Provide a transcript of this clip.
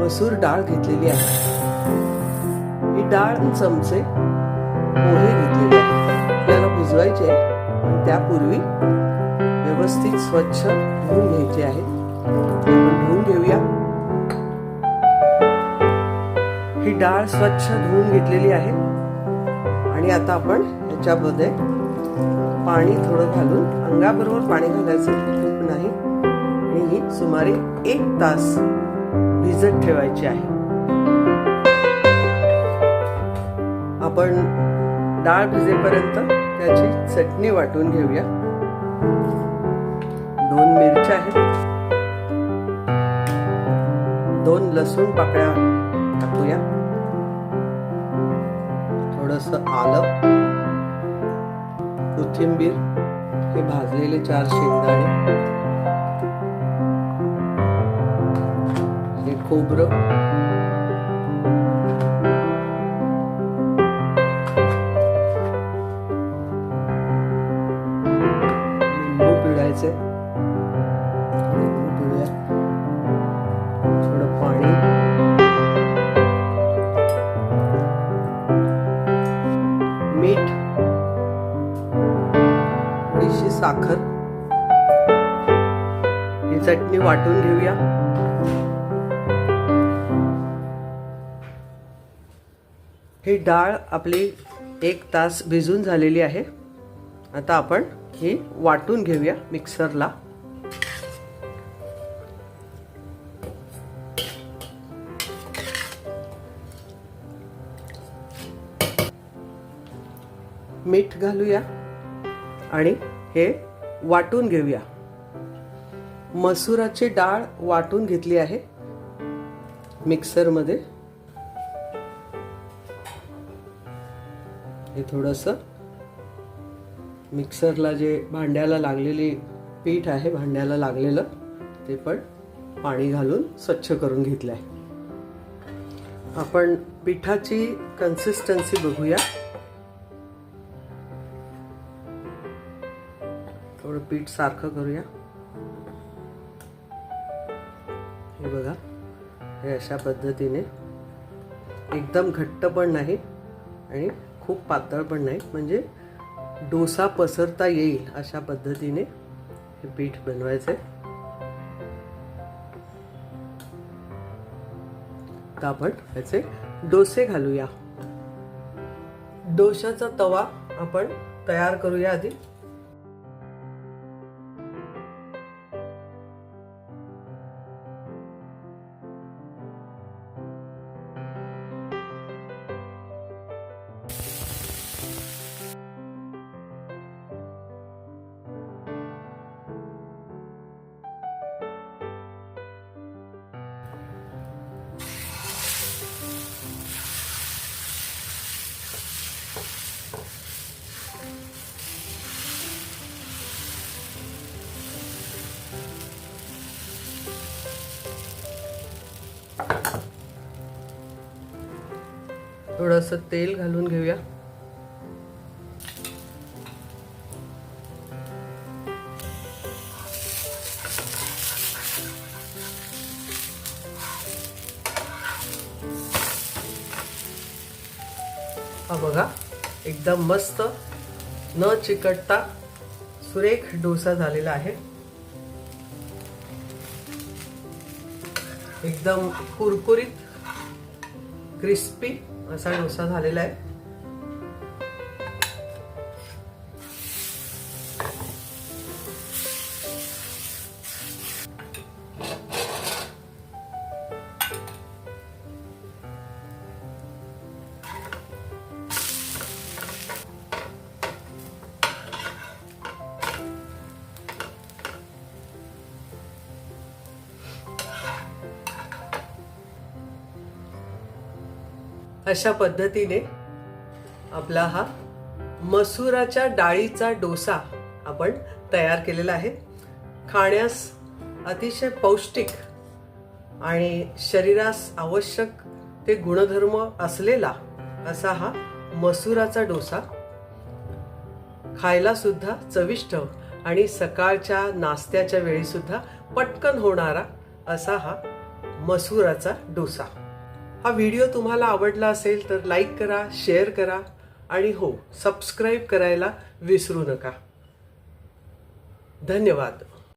मसूर डाळ घेतलेली आहे. ही डाळ चमचे पोहे घेतलेले आहे आपल्याला भिजवायचे आहे. त्यापूर्वी व्यवस्थित स्वच्छ धुवून घ्यायचे आहे. आपण धुवून घेऊया. ही डाळ स्वच्छ धुवून घेतलेली आहे. आणि आता आपण याच्यामध्ये पाणी थोडं घालून अंगाबरोबर पाणी घालायचं खूप नाही. आणि ही सुमारे एक तास भिजत ठेवायची आहे. आपण डाळ भिजेपर्यंत त्याची चटणी वाटून घेऊया. दोन मिरच्या आहेत. दोन लसूण पाकळ्या टाकूया. थोडस आलं. कोथिंबीर हे भाजलेले चार शेंगदाणे. हे खोबरं. लिंबू पिळायचे साखर. ही चटणी वाटून घेऊया. ही डाळ आपली एक तास भिजून झालेली आहे. आता आपण ही वाटून घेऊया मिक्सरला. मीठ घालूया आणि हे वाटून घेऊया. मसुराची डाळ वाटून घेतली आहे. मिक्सरमध्ये हे थोडंसं मिक्सरला जे भांड्याला लागलेली पीठ आहे भांड्याला लागलेलं ते पण पाणी घालून स्वच्छ करून घेतलं आहे आपण पिठाची कन्सिस्टन्सी बघूया. पीठ सारखं करूया. हे बघा हे अशा पद्धतीने एकदम घट्ट पण नाही आणि खूप पातळ पण नाही. म्हणजे डोसा पसरता येईल अशा पद्धतीने हे पीठ बनवायचं तर आपण ह्याचे डोसे घालूया. डोशाचा तवा आपण तयार करूया आधी. थोडंसं तेल घालून घेऊया. हा बघा. एकदम मस्त न चिकटता सुरेख डोसा झालेला आहे. एकदम कुरकुरीत क्रिस्पी असा डोसा झालेला आहे. अशा पद्धतीने आपला हा मसुराच्या डाळीचा डोसा आपण तयार केलेला आहे. खाण्यास अतिशय पौष्टिक आणि शरीरास आवश्यक ते गुणधर्म असलेला असा हा मसुराचा डोसा खायला सुद्धा चविष्ट आणि सकाळच्या नाश्त्याच्या वेळीसुद्धा पटकन होणारा असा हा मसुराचा डोसा. हा व्हिडिओ तुम्हाला आवडला असेल तर लाईक करा शेअर करा आणि हो सबस्क्राईब करायला विसरू नका. धन्यवाद.